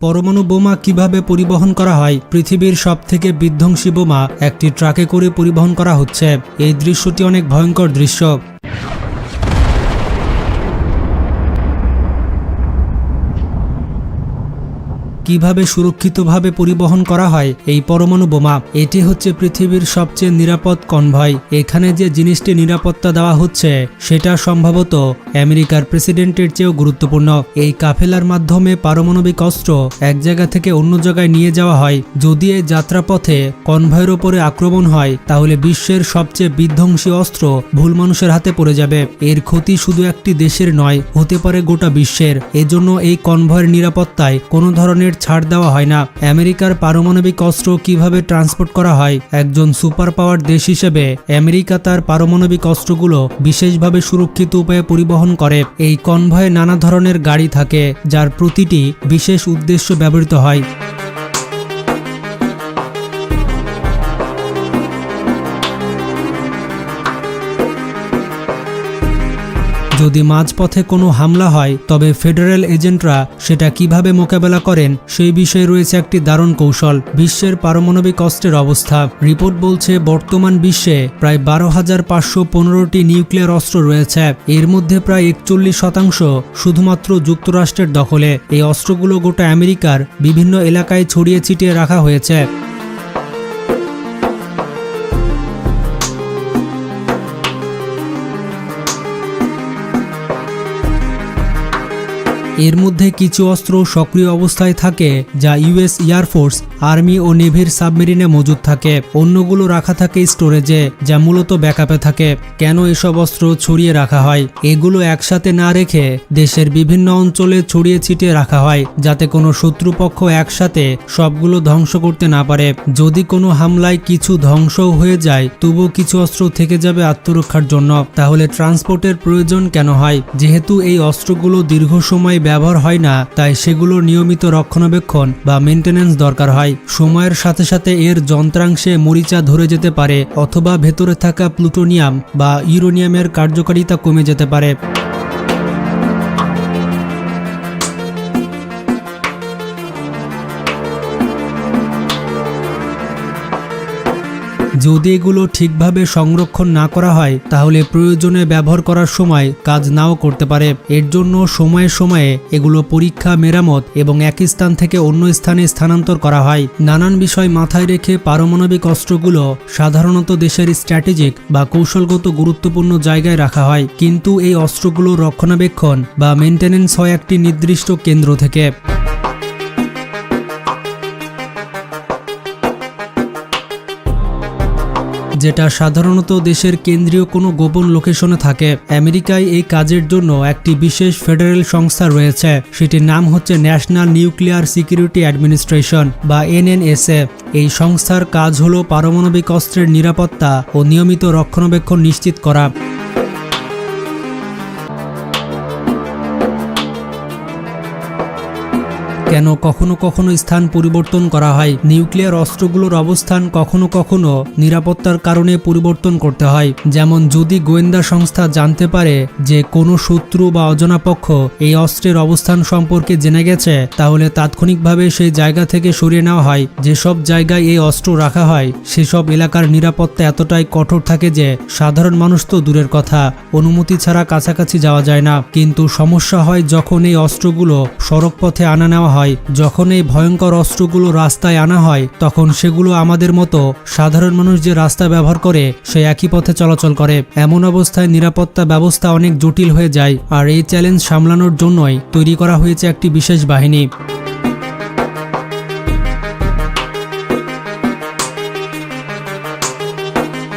পরমাণু বোমা কীভাবে পরিবহন করা হয়? পৃথিবীর সবথেকে বিধ্বংসী বোমা একটি ট্রাকে করে পরিবহন করা হচ্ছে। এই দৃশ্যটি অনেক ভয়ঙ্কর দৃশ্য। কীভাবে সুরক্ষিতভাবে পরিবহন করা হয় এই পরমাণু বোমা? এটি হচ্ছে পৃথিবীর সবচেয়ে নিরাপদ কনভয়। এখানে যে জিনিসটি নিরাপত্তা দেওয়া হচ্ছে, সেটা সম্ভবত আমেরিকার প্রেসিডেন্টের চেয়েও গুরুত্বপূর্ণ। এই কাফেলার মাধ্যমে পারমাণবিক অস্ত্র এক জায়গা থেকে অন্য জায়গায় নিয়ে যাওয়া হয়। যদি এই যাত্রাপথে কনভয়ের ওপরে আক্রমণ হয়, তাহলে বিশ্বের সবচেয়ে বিধ্বংসী অস্ত্র ভুল মানুষের হাতে পড়ে যাবে। এর ক্ষতি শুধু একটি দেশের নয়, হতে পারে গোটা বিশ্বের। এজন্য এই কনভয়ের নিরাপত্তায় কোনো ধরনের ছাড় দেওয়া হয় না। আমেরিকার পারমাণবিক অস্ত্র কীভাবে ট্রান্সপোর্ট করা হয়? একজন সুপার পাওয়ার দেশ হিসেবে আমেরিকা তার পারমাণবিক অস্ত্রগুলো বিশেষভাবে সুরক্ষিত উপায়ে পরিবহন করে। এই কনভয়ে নানা ধরনের গাড়ি থাকে, যার প্রতিটি বিশেষ উদ্দেশ্য ব্যবহৃত হয়। যদি মাঝপথে কোনো হামলা হয়, তবে ফেডারেল এজেন্টরা সেটা কীভাবে মোকাবেলা করেন সেই বিষয়ে রয়েছে একটি দারুণ কৌশল, বিশ্বের পারমাণবিক অস্ত্রের অবস্থা। রিপোর্ট বলছে, বর্তমান বিশ্বে প্রায় বারো হাজার পাঁচশো পনেরোটি নিউক্লিয়ার অস্ত্র রয়েছে। এর মধ্যে প্রায় একচল্লিশ শতাংশ শুধুমাত্র যুক্তরাষ্ট্রের দখলে। এই অস্ত্রগুলো গোটা আমেরিকার বিভিন্ন এলাকায় ছড়িয়ে ছিটিয়ে রাখা হয়েছে। এর মধ্যে কিছু অস্ত্র সক্রিয় অবস্থায় থাকে, যা ইউএস এয়ারফোর্স আর্মি ও নেভির সাবমেরিনে মজুদ থাকে। অন্যগুলো রাখা থাকে স্টোরেজে, যা মূলত ব্যাকআপে থাকে। কেন এসব অস্ত্র ছড়িয়ে রাখা হয়? এগুলো একসাথে না রেখে দেশের বিভিন্ন অঞ্চলে ছড়িয়ে ছিটিয়ে রাখা হয়, যাতে কোনো শত্রুপক্ষ একসাথে সবগুলো ধ্বংস করতে না পারে। যদি কোনো হামলায় কিছু ধ্বংসও হয়ে যায় তবুও কিছু অস্ত্র থেকে যাবে আত্মরক্ষার জন্য। তাহলে ট্রান্সপোর্টের প্রয়োজন কেন হয়? যেহেতু এই অস্ত্রগুলো দীর্ঘ সময় ব্যবহার হয় না, তাই সেগুলোর নিয়মিত রক্ষণাবেক্ষণ বা মেনটেন্যান্স দরকার হয়। সময়ের সাথে সাথে এর যন্ত্রাংশে মরিচা ধরে যেতে পারে অথবা ভেতরে থাকা প্লুটোনিয়াম বা ইউরোনিয়ামের কার্যকারিতা কমে যেতে পারে। যদি এগুলো ঠিকভাবে সংরক্ষণ না করা হয়, তাহলে প্রয়োজনে ব্যবহার করার সময় কাজ নাও করতে পারে। এর জন্য সময়ে সময়ে এগুলো পরীক্ষা, মেরামত এবং এক স্থান থেকে অন্য স্থানে স্থানান্তর করা হয়। নানান বিষয় মাথায় রেখে পারমাণবিক অস্ত্রগুলো সাধারণত দেশের স্ট্র্যাটেজিক বা কৌশলগত গুরুত্বপূর্ণ জায়গায় রাখা হয়। কিন্তু এই অস্ত্রগুলো রক্ষণাবেক্ষণ বা মেনটেনেন্স হয় একটি নির্দিষ্ট কেন্দ্র থেকে। যেটা সাধারণত দেশের কেন্দ্রীয় কোনো গোপন লোকেশনে থাকে। আমেরিকায় এই কাজের জন্য একটি বিশেষ ফেডারেল সংস্থা রয়েছে। সেটির নাম হচ্ছে ন্যাশনাল নিউক্লিয়ার সিকিউরিটি অ্যাডমিনিস্ট্রেশন বা এনএনএসএ। এই সংস্থার কাজ হল পারমাণবিক অস্ত্রের নিরাপত্তা ও নিয়মিত রক্ষণাবেক্ষণ নিশ্চিত করা। কেন কখনো কখনো স্থান পরিবর্তন করা হয়। নিউক্লিয়ার অস্ত্রগুলোর অবস্থান কখনো কখনো নিরাপত্তার কারণে পরিবর্তন করতে হয়। যেমন যদি গোয়েন্দা সংস্থা জানতে পারে যে কোনো শত্রু বা অজানা পক্ষ এই অস্ত্রের অবস্থান সম্পর্কে জেনে গেছে, তাহলে তাৎক্ষণিকভাবে সেই জায়গা থেকে সরিয়ে নেওয়া হয়। যেসব জায়গায় এই অস্ত্র রাখা হয়, সেসব এলাকার নিরাপত্তা এতটাই কঠোর থাকে যে সাধারণ মানুষ তো দূরের কথা। অনুমতি ছাড়া কাছাকাছি যাওয়া যায় না। কিন্তু সমস্যা হয় যখন এই অস্ত্রগুলো সড়ক পথে আনা নেওয়া হয়। যখন এই ভয়ঙ্কর অস্ত্রগুলো রাস্তায় আনা হয়, তখন সেগুলো আমাদের মতো সাধারণ মানুষ যে রাস্তা ব্যবহার করে, সে একই পথে চলাচল করে। এমন অবস্থায় নিরাপত্তা ব্যবস্থা অনেক জটিল হয়ে যায়, আর এই চ্যালেঞ্জ সামলানোর জন্যই তৈরি করা হয়েছে একটি বিশেষ বাহিনী।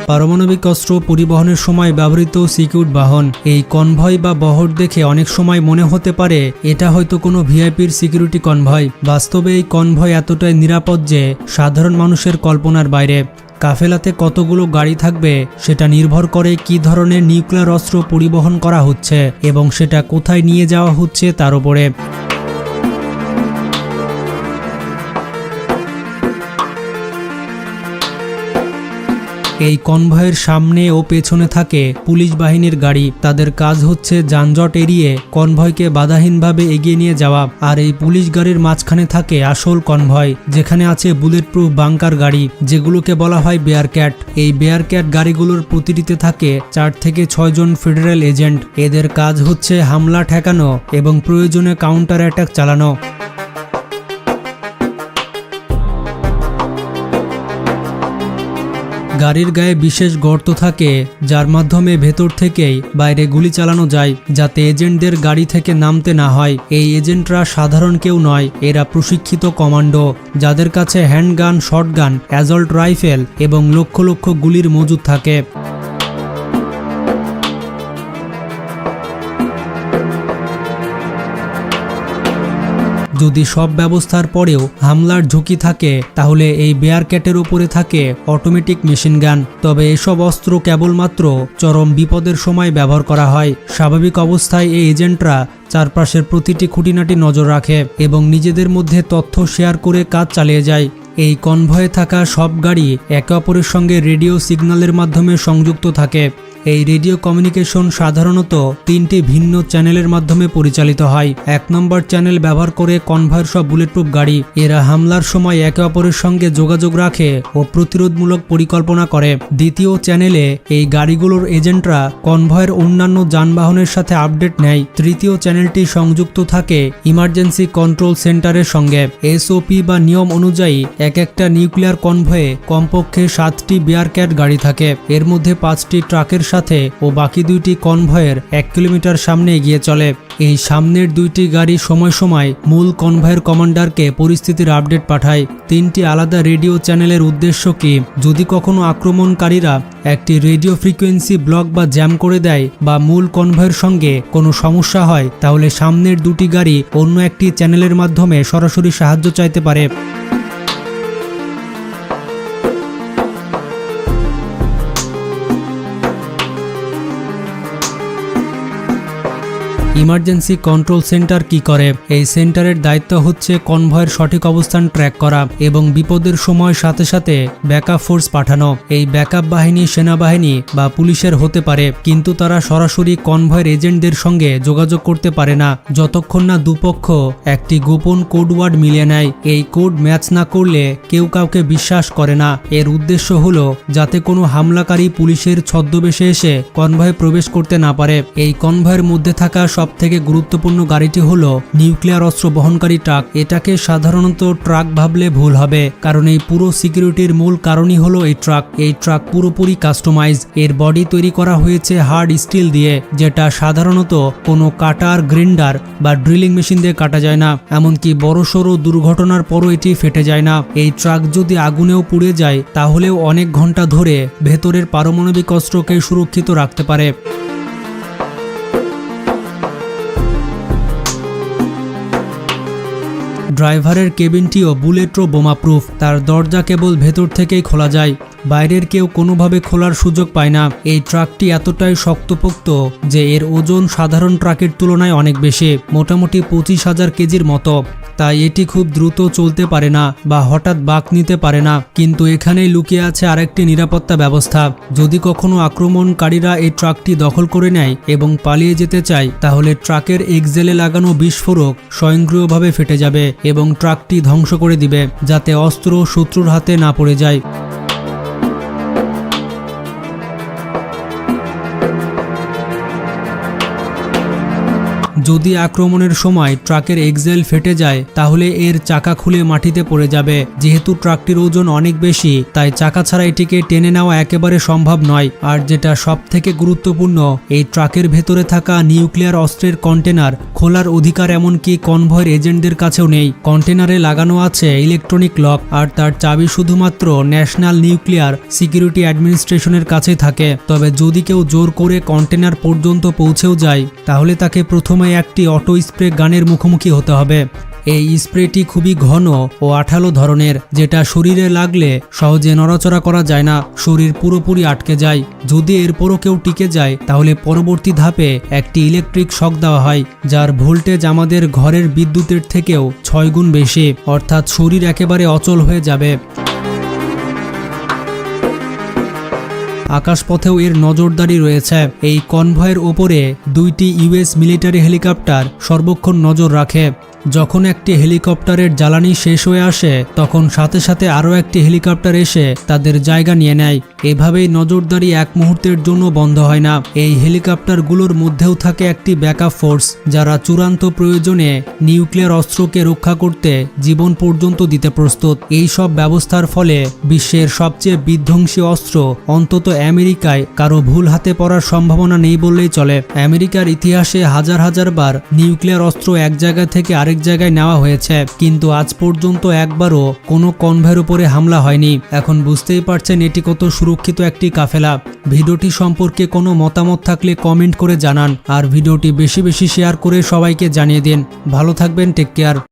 পারমাণবিক অস্ত্র পরিবহনের সময় ব্যবহৃত সিকিউর বাহন। এই কনভয় বা বহর দেখে অনেক সময় মনে হতে পারে, এটা হয়তো কোনো ভিআইপির সিকিউরিটি কনভয়। বাস্তবে এই কনভয় এতটাই নিরাপদ যে, সাধারণ মানুষের কল্পনার বাইরে। কাফেলাতে কতগুলো গাড়ি থাকবে, সেটা নির্ভর করে কি ধরনের নিউক্লিয়ার অস্ত্র পরিবহন করা হচ্ছে এবং সেটা কোথায় নিয়ে যাওয়া হচ্ছে তার উপরে। এই কনভয়ের সামনে ও পেছনে থাকে পুলিশ বাহিনীর গাড়ি। তাদের কাজ হচ্ছে যানজট এড়িয়ে কনভয়কে বাধাহীনভাবে এগিয়ে নিয়ে যাওয়া। আর এই পুলিশ গাড়ির মাঝখানে থাকে আসল কনভয়, যেখানে আছে বুলেট প্রুফ বাংকার গাড়ি, যেগুলোকে বলা হয় বেয়ার ক্যাট এই বেয়ার ক্যাট গাড়িগুলোর প্রতিটিতে থাকে চার থেকে ছয় জন ফেডারেল এজেন্ট। এদের কাজ হচ্ছে হামলা ঠেকানো এবং প্রয়োজনে কাউন্টার অ্যাটাক চালানো। গাড়ির গায়ে বিশেষ গর্ত থাকে, যার মাধ্যমে ভেতর থেকেই বাইরে গুলি চালানো যায়, যাতে এজেন্টদের গাড়ি থেকে নামতে না হয়। এই এজেন্টরা সাধারণ কেউ নয়, এরা প্রশিক্ষিত কমান্ডো, যাদের কাছে হ্যান্ডগান, শটগান, অ্যাজল্ট রাইফেল এবং লক্ষ লক্ষ গুলির মজুদ থাকে। যদি সব ব্যবস্থার পরেও হামলার ঝুঁকি থাকে, তাহলে এই বেয়ার ক্যাটের উপরে থাকে অটোমেটিক মেশিন গান। তবে এসব অস্ত্র কেবলমাত্র চরম বিপদের সময় ব্যবহার করা হয়। স্বাভাবিক অবস্থায় এই এজেন্টরা চারপাশের প্রতিটি খুঁটিনাটি নজর রাখে এবং নিজেদের মধ্যে তথ্য শেয়ার করে কাজ চালিয়ে যায়। এই কনভয়ে থাকা সব গাড়ি একে অপরের সঙ্গে রেডিও সিগন্যালের মাধ্যমে সংযুক্ত থাকে। এই রেডিও কমিউনিকেশন সাধারণত তিনটি ভিন্ন চ্যানেলের মাধ্যমে পরিচালিত হয়। এক নম্বর চ্যানেল ব্যবহার করে কনভয়ের সব বুলেটপ্রুফ গাড়ি। এরা হামলার সময় একে অপরের সঙ্গে যোগাযোগ রাখে ও প্রতিরোধমূলক পরিকল্পনা করে। দ্বিতীয় চ্যানেলে এই গাড়িগুলোর এজেন্টরা কনভয়ের অন্যান্য যানবাহনের সাথে আপডেট নেয়। তৃতীয় চ্যানেলটি সংযুক্ত থাকে ইমার্জেন্সি কন্ট্রোল সেন্টারের সঙ্গে। এসওপি বা নিয়ম অনুযায়ী এক একটা নিউক্লিয়ার কনভয়ে কমপক্ষে সাতটি বিয়ার ক্যাট গাড়ি থাকে। এর মধ্যে পাঁচটি ট্রাকের সাথে ও বাকি দুইটি কনভয়ের এক কিলোমিটার সামনে এগিয়ে চলে। এই সামনের দুইটি গাড়ি সময় সময় মূল কনভয়ের কমান্ডারকে পরিস্থিতির আপডেট পাঠায়। তিনটি আলাদা রেডিও চ্যানেলের উদ্দেশ্য কি? যদি কখনো আক্রমণকারীরা একটি রেডিও ফ্রিকোয়েন্সি ব্লক বা জ্যাম করে দেয় বা মূল কনভয়ের সঙ্গে কোনো সমস্যা হয়, তাহলে সামনের দুটি গাড়ি অন্য একটি চ্যানেলের মাধ্যমে সরাসরি সাহায্য চাইতে পারে। ইমার্জেন্সি কন্ট্রোল সেন্টার কি করে? এই সেন্টারের দায়িত্ব হচ্ছে কনভয়ের সঠিক অবস্থান ট্র্যাক করা এবং বিপদের সময় সাথে সাথে ব্যাকআপ ফোর্স পাঠানো। এই ব্যাকআপ বাহিনী সেনাবাহিনী বা পুলিশের হতে পারে, কিন্তু তারা সরাসরি কনভয়ের এজেন্টদের সঙ্গে যোগাযোগ করতে পারে না। যতক্ষণ না দুপক্ষ একটি গোপন কোড ওয়ার্ড মিলিয়ে নেয়, এই কোড ম্যাচ না করলে কেউ কাউকে বিশ্বাস করে না। এর উদ্দেশ্য হলো যাতে কোনো হামলাকারী পুলিশের ছদ্মবেশে এসে কনভয়ে প্রবেশ করতে না পারে। এই কনভয়ের মধ্যে থাকা সব থেকে গুরুত্বপূর্ণ গাড়িটি হল নিউক্লিয়ার অস্ত্র বহনকারী ট্রাক। এটাকে সাধারণত ট্রাক ভাবলে ভুল হবে, কারণ এই পুরো সিকিউরিটির মূল কারণই হলো এই ট্রাক। এই ট্রাক পুরোপুরি কাস্টমাইজ এর বডি তৈরি করা হয়েছে হার্ড স্টিল দিয়ে, যেটা সাধারণত কোনো কাটার, গ্রিন্ডার বা ড্রিলিং মেশিন দিয়ে কাটা যায় না। এমনকি বড়সড় দুর্ঘটনার পরও এটি ফেটে যায় না। এই ট্রাক যদি আগুনেও পুড়ে যায়, তাহলেও অনেক ঘণ্টা ধরে ভেতরের পারমাণবিক অস্ত্রকে সুরক্ষিত রাখতে পারে। ড্রাইভারের কেবিনটিও বুলেট্রো বোমাপ্রুফ। তার দরজা কেবল ভেতর থেকেই খোলা যায়। বাইরের কেউ কোনোভাবে খোলার সুযোগ পায় না। এই ট্রাকটি এতটাই শক্তপোক্ত যে এর ওজন সাধারণ ট্রাকের তুলনায় অনেক বেশি, মোটামুটি পঁচিশ হাজার কেজির মতো। তাই এটি খুব দ্রুত চলতে পারে না বা হঠাৎ বাঁক নিতে পারে না। কিন্তু এখানেই লুকিয়ে আছে আরেকটি নিরাপত্তা ব্যবস্থা। যদি কখনো আক্রমণকারীরা এই ট্রাকটি দখল করে নেয় এবং পালিয়ে যেতে চায়, তাহলে ট্রাকের এক্সেলে লাগানো বিস্ফোরক স্বয়ংক্রিয়ভাবে ফেটে যাবে এবং ট্রাকটি ধ্বংস করে দিবে, যাতে অস্ত্র শত্রুর হাতে না পড়ে যায়। যদি আক্রমণের সময় ট্রাকের এক্সেল ফেটে যায়, তাহলে এর চাকা খুলে মাটিতে পড়ে যাবে। যেহেতু ট্রাকটির ওজন অনেক বেশি, তাই চাকা ছাড়া এটিকে টেনে নেওয়া একেবারে সম্ভব নয়। আর যেটা সব থেকে গুরুত্বপূর্ণ, এই ট্রাকের ভেতরে থাকা নিউক্লিয়ার অস্ত্রের কন্টেনার খোলার অধিকার এমনকি কনভয়ের এজেন্টদের কাছেও নেই। কন্টেনারে লাগানো আছে ইলেকট্রনিক লক, আর তার চাবি শুধুমাত্র ন্যাশনাল নিউক্লিয়ার সিকিউরিটি অ্যাডমিনিস্ট্রেশনের কাছে থাকে। তবে যদি কেউ জোর করে কন্টেনার পর্যন্ত পৌঁছেও যায়, তাহলে তাকে প্রথমে একটি অটো স্প্রে গানের মুখোমুখি হতে হবে। এই স্প্রেটি খুবই ঘন ও আঠালো ধরনের, যেটা শরীরে লাগলে সহজে নড়াচড়া করা যায় না, শরীর পুরোপুরি আটকে যায়। যদি এরপরও কেউ টিকে যায়, তাহলে পরবর্তী ধাপে একটি ইলেকট্রিক শক দেওয়া হয়, যার ভোল্টেজ আমাদের ঘরের বিদ্যুতের থেকেও ছয় গুণ বেশি, অর্থাৎ শরীর একেবারে অচল হয়ে যাবে। আকাশপথেও এর নজরদারি রয়েছে। এই কনভয়ের ওপরে দুইটি ইউএস মিলিটারি হেলিকপ্টার সর্বক্ষণ নজর রাখে। যখন একটি হেলিকপ্টারের জ্বালানি শেষ হয়ে আসে, তখন সাথে সাথে আরও একটি হেলিকপ্টার এসে তাদের জায়গা নিয়ে নেয়। এভাবেই নজরদারি এক মুহূর্তের জন্য বন্ধ হয় না। এই হেলিকপ্টারগুলোর মধ্যেও থাকে একটি ব্যাকআপ ফোর্স, যারা চূড়ান্ত প্রয়োজনে নিউক্লিয়ার অস্ত্রকে রক্ষা করতে জীবন পর্যন্ত দিতে প্রস্তুত। এই সব ব্যবস্থার ফলে বিশ্বের সবচেয়ে বিধ্বংসী অস্ত্র অন্তত আমেরিকায় কারও ভুল হাতে পড়ার সম্ভাবনা নেই বললেই চলে। আমেরিকার ইতিহাসে হাজার হাজার বার নিউক্লিয়ার অস্ত্র এক জায়গা থেকে আরেক জায়গায় নেওয়া হয়েছে, কিন্তু আজ পর্যন্ত একবারও কোনো কনভয়ের উপরে হামলা হয়নি। এখন বুঝতেই পারছেন এটি কত সুরক্ষিত একটি কাফেলা। ভিডিওটি সম্পর্কে কোনো মতামত থাকলে কমেন্ট করে জানান। আর ভিডিওটি বেশি বেশি শেয়ার করে সবাইকে জানিয়ে দিন। ভালো থাকবেন টেক কেয়ার